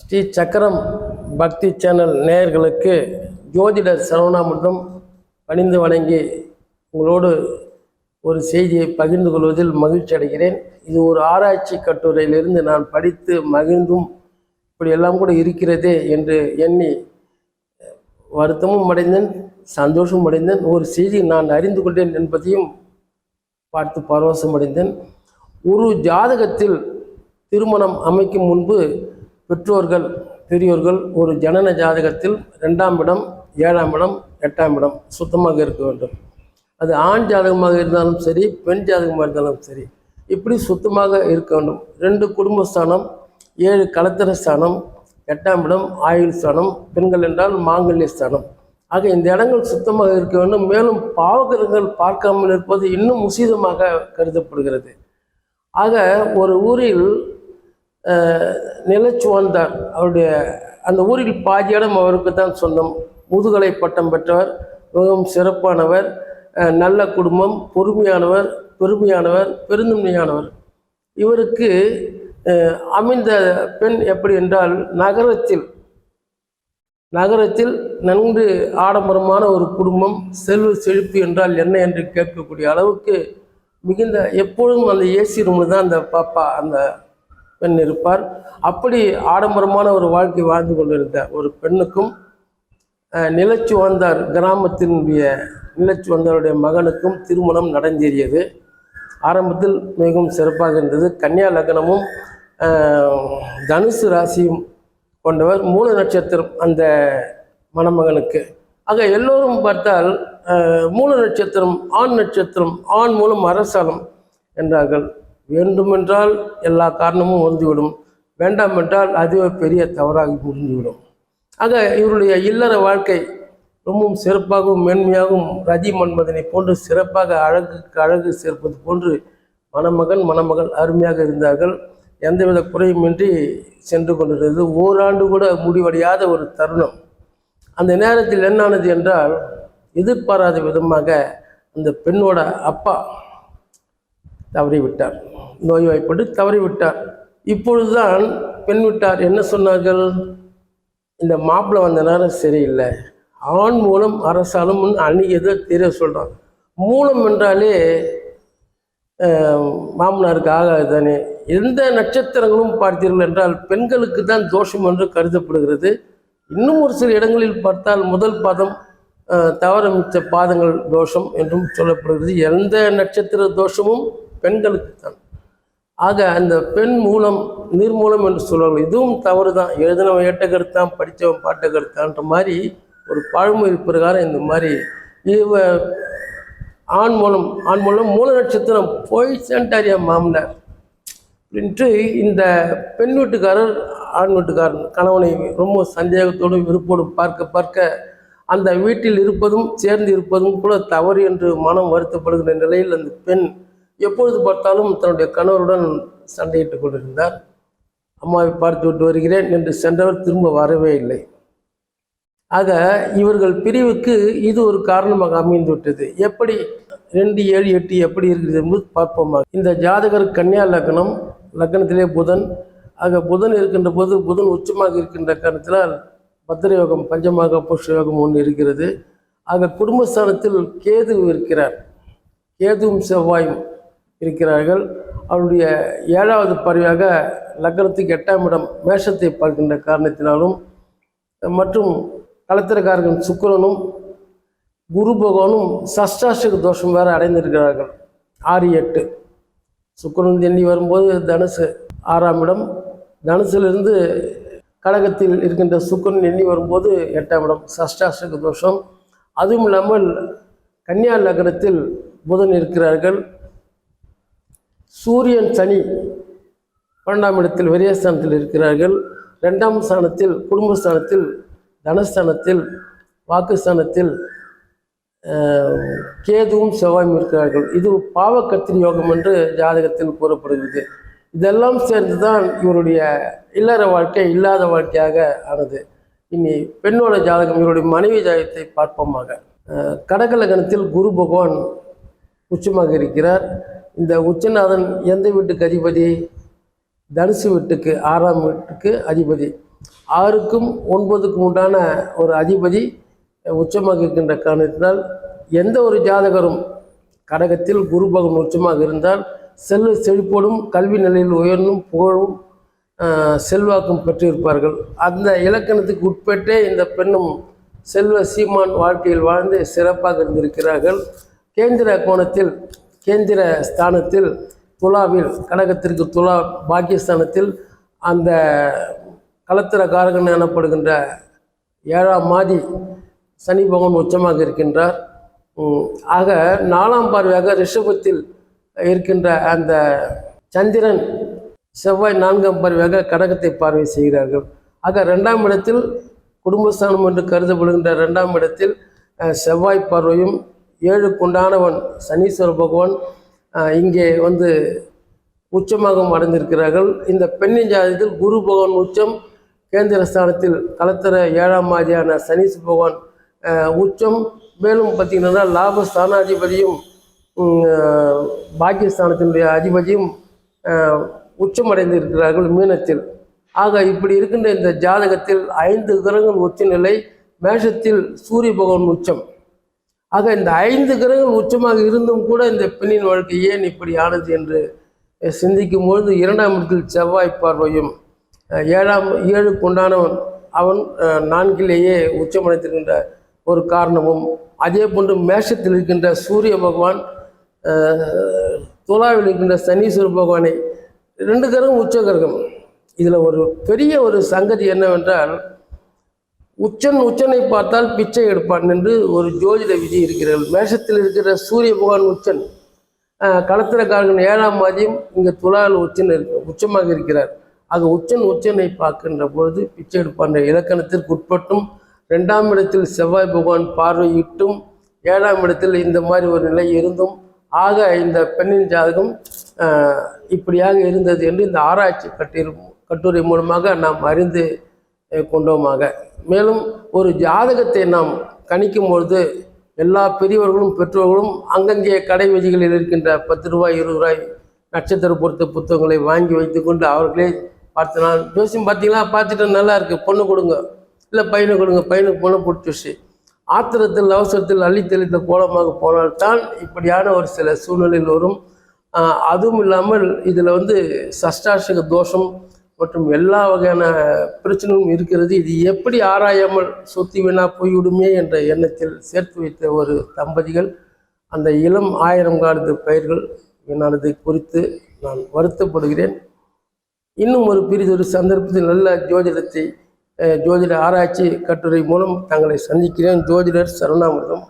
ஸ்ரீ சக்கரம் பக்தி சேனல் நேயர்களுக்கு ஜோதிடர் சரவணா மற்றும் பணிந்து வணங்கி உங்களோடு ஒரு செய்தியை பகிர்ந்து கொள்வதில் மகிழ்ச்சி அடைகிறேன். இது ஒரு ஆராய்ச்சி கட்டுரையிலிருந்து நான் படித்து மகிழ்ந்தும் இப்படியெல்லாம் கூட இருக்கிறதே என்று எண்ணி வருத்தமும் அடைந்தேன் சந்தோஷமும் அடைந்தேன். ஒரு செய்தி நான் அறிந்து கொண்டேன் என்பதையும் பார்த்து பரவசம் அடைந்தேன். ஒரு ஜாதகத்தில் திருமணம் அமைக்கும் முன்பு பெற்றோர்கள் பெரியோர்கள் ஒரு ஜனன ஜாதகத்தில் ரெண்டாம் இடம் ஏழாம் இடம் எட்டாம் இடம் சுத்தமாக இருக்க வேண்டும். அது ஆண் ஜாதகமாக இருந்தாலும் சரி பெண் ஜாதகமாக இருந்தாலும் சரி இப்படி சுத்தமாக இருக்க வேண்டும். ரெண்டு குடும்பஸ்தானம் ஏழு கலத்திர ஸ்தானம் எட்டாம் இடம் ஆயுள் ஸ்தானம் பெண்கள் என்றால் மாங்கல்ய ஸ்தானம். ஆக இந்த இடங்கள் சுத்தமாக இருக்க வேண்டும். மேலும் பாவகிரகங்கள் பார்க்காமல் இருப்பது இன்னும் உசிதமாக கருதப்படுகிறது. ஆக ஒரு ஊரில் நிலச்சு நிலச்சுவந்தார் அவருடைய அந்த ஊரில் பாதி இடம் அவருக்கு தான் சொந்தம். முதுகலை பட்டம் பெற்றவர் மிகவும் சிறப்பானவர் நல்ல குடும்பம் பொறுமையானவர் பெருமையானவர் பெருந்தன்மையானவர். இவருக்கு அமைந்த பெண் எப்படி என்றால் நகரத்தில் நகரத்தில் நன்கு ஆடம்பரமான ஒரு குடும்பம் செல்வ செழிப்பு என்றால் என்ன என்று கேட்கக்கூடிய அளவுக்கு மிகுந்த எப்பொழுதும் அந்த ஏசி ரூமில் தான் அந்த பாப்பா அந்த பெண் இருப்பார். அப்படி ஆடம்பரமான ஒரு வாழ்க்கை வாழ்ந்து கொண்டிருந்த ஒரு பெண்ணுக்கும் நிலச்சி வந்தார் கிராமத்தினுடைய நிலச்சி வந்தாருடைய மகனுக்கும் திருமணம் நடந்தேறியது. ஆரம்பத்தில் மிகவும் சிறப்பாக இருந்தது. கன்னியா லக்னமும் தனுசு ராசியும் கொண்டவர். மூல நட்சத்திரம் அந்த மணமகனுக்கு. ஆக எல்லோரும் பார்த்தால் மூல நட்சத்திரம் ஆண் நட்சத்திரம் ஆண் மூலம் அரசாலம் என்றார்கள். வேண்டுமென்றால் எல்லா காரணமும் வந்துவிடும் வேண்டாம் என்றால் அதுவே பெரிய தவறாக முடிந்துவிடும். ஆக இவருடைய இல்லற வாழ்க்கை ரொம்பவும் சிறப்பாகவும் மேன்மையாகவும் ரஜி மன்மதனை போன்று சிறப்பாக அழகுக்கு அழகு சேர்ப்பது போன்று மணமகன் மணமகள் அருமையாக இருந்தார்கள். எந்தவித குறையுமின்றி சென்று கொண்டிருந்தது. ஓராண்டு கூட முடிவடையாத ஒரு தருணம். அந்த நேரத்தில் என்னானது என்றால் எதிர்பாராத விதமாக அந்த பெண்ணோட அப்பா தவறிவிட்டார். நோய்வாய்ப்பட்டு தவறிவிட்டார். இப்பொழுதுதான் பெண் விட்டார் என்ன சொன்னார்கள்? இந்த மாப்பிள்ளை வந்த நேரம் சரியில்லை. ஆண் மூலம் அரசாலும் அன்னைக்கு தெரிய சொல்கிறான் மூலம் என்றாலே மாமனாருக்கு ஆகாது தானே. எந்த நட்சத்திரங்களும் பார்த்தீர்கள் என்றால் பெண்களுக்கு தான் தோஷம் என்று கருதப்படுகிறது. இன்னும் ஒரு சில இடங்களில் பார்த்தால் முதல் பாதம் அஹ், தவற மிச்ச பாதங்கள் தோஷம் என்றும் சொல்லப்படுகிறது. எந்த நட்சத்திர தோஷமும் பெண்களுக்கு தான் ஆக அந்த பெண் மூலம் நீர்மூலம் என்று சொல்வார்கள் இதுவும் தவறு தான் எழுதினவன் ஏட்டகருத்தான் படித்தவன் பாட்டகருத்தான்ற மாதிரி ஒரு பழமொழி பிரகாரம் இந்த மாதிரி இவ ஆண் மூலம் ஆண் மூலம் மூல நட்சத்திரம் போய் சென்டாரியா மாமனார். அப்படின்ட்டு இந்த பெண் வீட்டுக்காரர் ஆண் வீட்டுக்காரன் கணவனை ரொம்ப சந்தேகத்தோடும் விருப்போடும் பார்க்க பார்க்க அந்த வீட்டில் இருப்பதும் சேர்ந்து இருப்பதும் கூட தவறு என்று மனம் வருத்தப்படுகிற நிலையில் அந்த பெண் எப்பொழுது பார்த்தாலும் தன்னுடைய கணவருடன் சண்டையிட்டுக் கொண்டிருந்தார். அம்மாவை பார்த்து விட்டு வருகிறேன் என்று சென்றவர் திரும்ப வரவே இல்லை. ஆக இவர்கள் பிரிவுக்கு இது ஒரு காரணமாக அமைந்து விட்டது. எப்படி ரெண்டு ஏழு எட்டு எப்படி இருக்குது என்பது பார்ப்போமா இந்த ஜாதகர் கன்னியா லக்னம் லக்னத்திலே புதன். ஆக புதன் இருக்கின்ற போது புதன் உச்சமாக இருக்கின்ற காரணத்தினால் பத்திரயோகம் பஞ்சமாக புருஷ யோகம் ஒன்று இருக்கிறது. ஆக குடும்பஸ்தானத்தில் கேது இருக்கிறார். கேதுவும் செவ்வாயும். இருக்கிறார்கள். அவருடைய ஏழாவது பறவையாக லக்னத்துக்கு எட்டாம் இடம் மேஷத்தை பார்க்கின்ற காரணத்தினாலும் மற்றும் கலத்திரக்காரர்கள் சுக்கரனும் குரு பகவானும் சஷ்டாஷ்டக தோஷம் வேறு அடைந்திருக்கிறார்கள். ஆறு எட்டு. சுக்கரன் எண்ணி வரும்போது தனுசு ஆறாம் இடம். தனுசிலிருந்து கடகத்தில் இருக்கின்ற சுக்கரன் எண்ணி வரும்போது எட்டாம் இடம் சஷ்டாஷ்டக தோஷம். அதுவும் இல்லாமல் கன்னியா லக்னத்தில் புதன் இருக்கிறார்கள். சூரியன் சனி பன்னெண்டாம் இடத்தில் விரயஸ்தானத்தில் இருக்கிறார்கள். ரெண்டாம் ஸ்தானத்தில் குடும்பஸ்தானத்தில் தனஸ்தானத்தில் வாக்குஸ்தானத்தில் கேதுவும் செவ்வாயும் இருக்கிறார்கள். இது பாவக்கத்திரி யோகம் என்று ஜாதகத்தில் கூறப்படுகிறது. இதெல்லாம் சேர்ந்து தான் இவருடைய இல்லற வாழ்க்கை இல்லாத வாழ்க்கையாக ஆனது. இனி பெண்ணோட ஜாதகம் இவருடைய மனைவி ஜாதகத்தை பார்ப்போமாக. கடகலகணத்தில் குரு பகவான் உச்சமாக இருக்கிறார். இந்த உச்சநாதன் எந்த வீட்டுக்கு அதிபதி? தனுசு வீட்டுக்கு ஆறாம் வீட்டுக்கு அதிபதி. ஆறுக்கும் ஒன்பதுக்கும் உண்டான ஒரு அதிபதி உச்சமாக இருக்கின்ற காரணத்தினால் எந்த ஒரு ஜாதகரும் கடகத்தில் குரு பகவான் உச்சமாக இருந்தால் செல்வ செழிப்போடும் கல்வி நிலையில் உயர்ந்தும் புகழும் செல்வாக்கும் பெற்றிருப்பார்கள். அந்த இலக்கணத்துக்கு உட்பட்டே இந்த பெண்ணும் செல்வ சீமான் வாழ்க்கையில் வாழ்ந்து சிறப்பாக இருந்திருக்கிறார்கள். கேந்திர கோணத்தில் கேந்திர ஸ்தானத்தில் துலாவில் கடகத்திற்கு துலா பாக்கியஸ்தானத்தில் அந்த கலத்திர காரகன் எனப்படுகின்ற ஏழாம் மாதி சனி பகவான் உச்சமாக இருக்கின்றார். ஆக நாலாம் பார்வையாக ரிஷபத்தில் இருக்கின்ற அந்த சந்திரன் செவ்வாய் நான்காம் பார்வையாக கடகத்தை பார்வை செய்கிறார்கள். ஆக ரெண்டாம் இடத்தில் குடும்பஸ்தானம் என்று கருதப்படுகின்ற ரெண்டாம் இடத்தில் செவ்வாய் பார்வையும் ஏழுக்குண்டானவன் சனீஸ்வர பகவான் இங்கே வந்து உச்சமாகவும் அடைந்திருக்கிறார்கள். இந்த பெண்ணின் ஜாதகத்தில் குரு பகவான் உச்சம் கேந்திர ஸ்தானத்தில் கலத்தர ஏழாம் மாதிரியான சனீஸ் பகவான் உச்சம். மேலும் பார்த்தீங்கன்னா லாப ஸ்தானாதிபதியும் பாக்கியஸ்தானத்தினுடைய அதிபதியும் உச்சம் உச்சமடைந்து இருக்கிறார்கள் மீனத்தில். ஆக இப்படி இருக்கின்ற இந்த ஜாதகத்தில் ஐந்து கிரகங்கள் உச்ச நிலை மேஷத்தில் சூரிய பகவான் உச்சம். ஆக இந்த ஐந்து கிரகங்கள் உச்சமாக இருந்தும் கூட இந்த பெண்ணின் வாழ்க்கை ஏன் இப்படி ஆனது என்று சிந்திக்கும் பொழுது இரண்டாம் இடத்தில் செவ்வாய் பார்வையும் ஏழாம் ஏழு கொண்டானவன் அவன் நான்கிலேயே உச்சமடைத்திருக்கின்ற ஒரு காரணமும் அதே போன்று மேஷத்தில் இருக்கின்ற சூரிய பகவான் துலாவில் இருக்கின்ற சனீஸ்வர பகவானை ரெண்டு கிரகம் உச்ச கிரகம். இதில் ஒரு பெரிய ஒரு சங்கதி என்னவென்றால் உச்சன் உச்சனை பார்த்தால் பிச்சை எடுப்பான் என்று ஒரு ஜோதிட விதி இருக்கிறது. மேஷத்தில் இருக்கிற சூரிய பகவான் உச்சன் களத்திரக்காரன் ஏழாம் மாதியும் இங்கே துலால் உச்சன் உச்சமாக இருக்கிறார். ஆக உச்சன் உச்சனை பார்க்கின்ற பொழுது பிச்சை எடுப்பான் இலக்கணத்திற்கு உட்பட்டும் ரெண்டாம் இடத்தில் செவ்வாய் பகவான் பார்வையிட்டும் ஏழாம் இடத்தில் இந்த மாதிரி ஒரு நிலை இருந்தும் ஆக இந்த பெண்ணின் ஜாதகம் இப்படியாக இருந்தது என்று இந்த ஆராய்ச்சி கட்டிரு கட்டுரை மூலமாக நாம் அறிந்து கொண்டோமாக. மேலும் ஒரு ஜாதகத்தை நாம் கணிக்கும் பொழுது எல்லா பெரியவர்களும் பெற்றோர்களும் அங்கங்கே கடை வீதிகளில் இருக்கின்ற பத்து ரூபாய் இருபது ரூபாய் நட்சத்திர பொறுத்த புத்தகங்களை வாங்கி வைத்துக்கொண்டு அவர்களே பார்த்து நான் ஜோசியம் பார்த்தீங்களா? பார்த்துட்டு நல்லா இருக்குது பொண்ணு கொடுங்க. இல்லை பையனை கொடுங்க. பையனுக்கு பொண்ணு பிடிச்சி ஆத்திரத்தில் அவசரத்தில் அள்ளி தெளித்த கோலமாக போனால்தான் இப்படியான ஒரு சில சூழ்நிலையில் வரும். அதுவும் இல்லாமல் இதில் வந்து சஷ்டாசக தோஷம் மற்றும் எல்லா வகையான பிரச்சனையும் இருக்கிறது. இது எப்படி ஆராயாமல் சொத்தி வீணா போய்விடுமே என்ற எண்ணத்தில் சேர்த்து வைத்த ஒரு தம்பதிகள் அந்த இளம் ஆயிரம் காலத்து பயிர்கள் வீணானதை குறித்து நான் வருத்தப்படுகிறேன். இன்னும் ஒரு பிரிதொரு சந்தர்ப்பத்தில் நல்ல ஜோதிடத்தை ஜோதிட ஆராய்ச்சி கட்டுரை மூலம் தங்களை சந்திக்கிறேன். ஜோதிடர் சரணாமிர்தம்